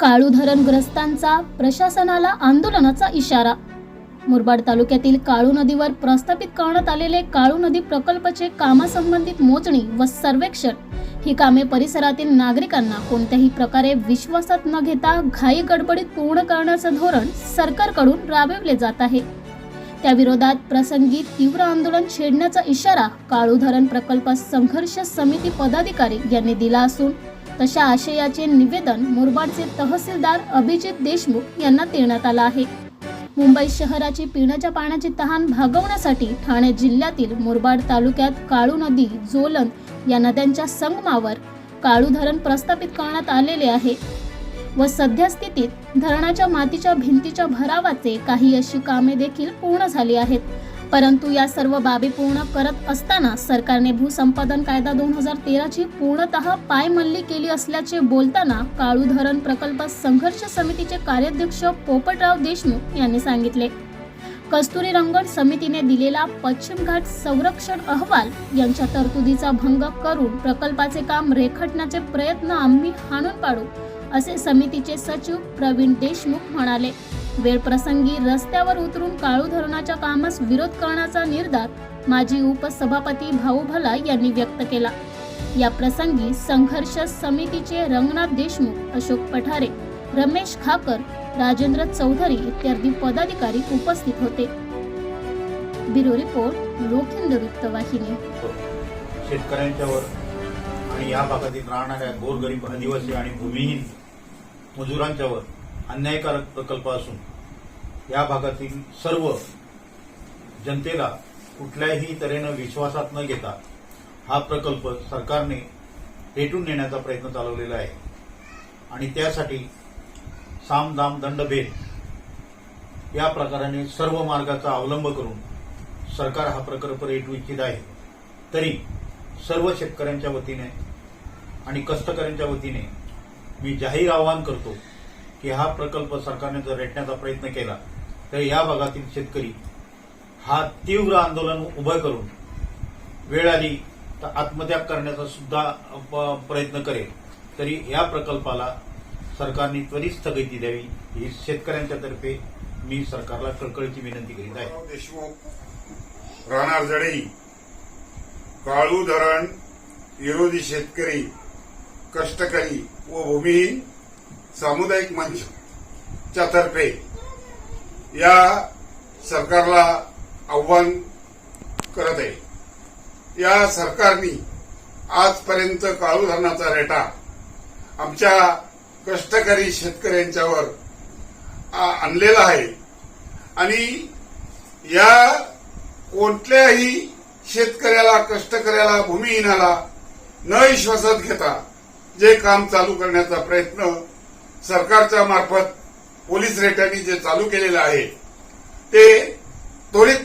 काळू धरणग्रस्तांचा प्रशासनाला आंदोलनाचा इशारा. मुरबाड तालुक्यातील काळू नदीवर प्रस्थापित करण्यात आलेले काळू नदी प्रकल्पाचे कामासंबंधित मोजणी व सर्वेक्षण ही कामे परिसरातील नागरिकांना कोणत्याही प्रकारे विश्वासात न घेता घाई गडबडीत पूर्ण करण्याचं धोरण सरकारकडून राबविले जात आहे. त्याविरोधात प्रसंगी तीव्र आंदोलन छेडण्याचा इशारा काळू धरण प्रकल्प संघर्ष समिती पदाधिकारी यांनी दिला असून तशा आशयाचे निवेदन मुरबाडचे तहसीलदार अभिजित देशमुख यांना देण्यात आलं आहे. मुंबई शहराची पिण्याच्या पाण्याची तहान भागवण्यासाठी ठाणे जिल्ह्यातील मुरबाड तालुक्यात काळू नदी जोलन या नद्यांच्या संगमावर काळू धरण प्रस्थापित करण्यात आलेले आहे व सध्या स्थितीत धरणाच्या मातीच्या भिंतीच्या भरावाचे काही अशी कामे देखील पूर्ण झाली आहेत. परंतु या सर्व बाबी पूर्ण करत असताना सरकारने भूसंपादन कायदा दोन हजार तेराची पूर्णतः पायमल्ली केली असल्याचे बोलताना काळू धरण प्रकल्प संघर्ष समितीचे कार्याध्यक्ष पोपटराव देशमुख यांनी सांगितले. कस्तुरी रंगण समितीने दिलेला पश्चिम घाट संरक्षण अहवाल यांच्या तरतुदीचा भंग करून प्रकल्पाचे काम रेखाटण्याचे प्रयत्न आम्ही हाणून पाडू असे समितीचे सचिव प्रवीण देशमुख म्हणाले. वेळ प्रसंगी रस्त्यावर उतरून काळू धरणाच्या कामास विरोध करण्याचा निर्धार माजी उपसभापती भाऊ भला यांनी व्यक्त केला. या प्रसंगी संघर्ष समितीचे रंगनाथ देशमुख अशोक पठारे रमेश खाकर राजेंद्र चौधरी इत्यादी पदाधिकारी उपस्थित होते. ब्युरो रिपोर्ट लोखंड वृत्तवाहिनी शेतकऱ्यांच्यावर आणि या भागातील राहणाऱ्या गोरगरीब आदिवासी आणि भूमिहीन मजुरांच्यावर अन्यायकारक प्रकल्प असून या भागातील सर्व जनतेला कुठल्याही तऱ्हेनं विश्वासात न घेता हा प्रकल्प सरकारने पेटून नेण्याचा प्रयत्न चालवलेला आहे. आणि त्यासाठी साम दाम दंडभेद या प्रकाराने सर्व मार्गाचा अवलंब करून सरकार हा प्रकल्प रेटू इच्छित आहे. तरी सर्व शेतकऱ्यांच्या वतीने आणि कष्टकऱ्यांच्या वतीने मी जाहीर आवाहन करतो की हा प्रकल्प सरकारने जर रेटण्याचा प्रयत्न केला तर या भागातील शेतकरी हा तीव्र आंदोलन उभं करून वेळ आली तर आत्मत्याग करण्याचा सुद्धा प्रयत्न करेल. तरी या प्रकल्पाला सरकारने त्वरित स्थगिती द्यावी ही शेतकऱ्यांच्या तर्फे मी सरकारला कळकळीची विनंती करीत आहे. देशमुख राहणार जडई काळू धरण विरोधी शेतकरी कष्टकरी व भूमिहीन सामुदायिक मंच च्या तर्फे या सरकारला आव्हान करत आहे. या सरकारने आजपर्यंत काळू धरणाचा रेटा आमच्या कष्टकरी शेतकऱ्यांच्यावर आणलेला आहे. आणि या कोणत्याही शेतकऱ्याला कष्टकऱ्याला भूमिहीनाला न विश्वासात घेता जे काम चालू करण्याचा प्रयत्न सरकारच्या मार्फत पोलीस रेट्यांनी जे चालू केलेलं आहे ते त्वरित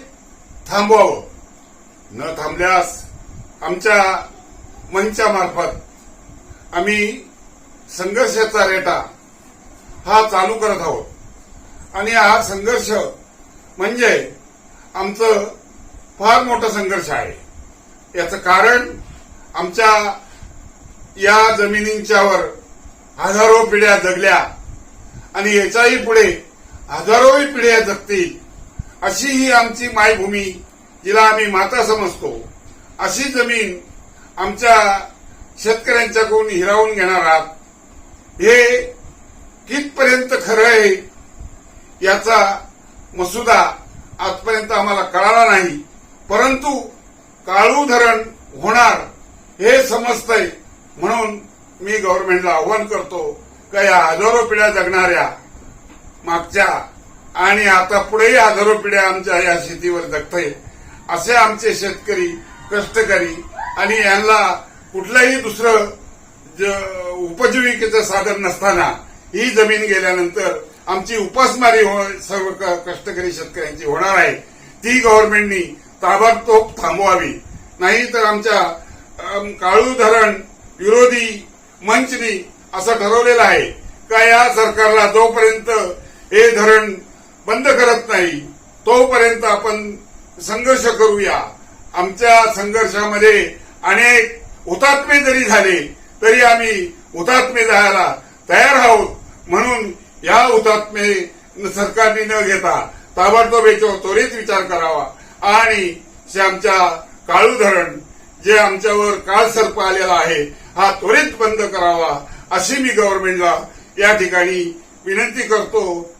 थांबवावं. न थांबल्यास आमच्या मंचामार्फत आम्ही संघर्षाचा रेटा हा चालू करत आहोत. आणि हा संघर्ष म्हणजे आमचं फार मोठा संघर्ष आहे. याचं कारण आमच्या या जमिनींच्यावर हजारो पिढ्या जगल्या आणि याच्याही पुढे हजारोही पिढ्या जगतील. अशी ही आमची मायभूमी जिला आम्ही माता समजतो. अशी जमीन आमच्या शेतकऱ्यांच्याकडून हिरावून घेणार आहात. हे कितपर्यंत खरं आहे याचा मसुदा आजपर्यंत आम्हाला कळाला नाही. परंतु काळू धरण होणार हे समजतंय म्हणून मी गव्हर्नमेंटला आव्हान करतो. का या हजारो पिढ्या जगणाऱ्या मागच्या आणि आता पुढेही हजारो पिढ्या आमच्या या शेतीवर जगतय असे आमचे शेतकरी कष्टकरी आणि यांना कुठलंही दुसरं ज- उपजीविकेचं साधन नसताना ही जमीन गेल्यानंतर आमची उपासमारी हो- सर्व कष्टकरी शेतकऱ्यांची होणार आहे. ती गव्हर्नमेंटनी ताबडतोब थांबवावी. नाही तर आमच्या काळू धरण विरोधी मंचनी असं ठरवलेलं आहे का या सरकारला जोपर्यंत हे धरण बंद करत नाही तोपर्यंत आपण संघर्ष करूया. आमच्या संघर्षामध्ये अनेक हुतात्मे जरी झाले तरी आम्ही हुतात्मे जायला तयार आहोत. म्हणून या हुतात्मे सरकारने न घेता ताबडतोब याच्यावर त्वरित विचार करावा. आणि जे आमच्या काळू धरण जे आमच्यावर काळसर्प आलेला आहे हा त्वरित बंद करावा. अशी मी गव्हर्नमेंटला या ठिकाणी विनंती करतो.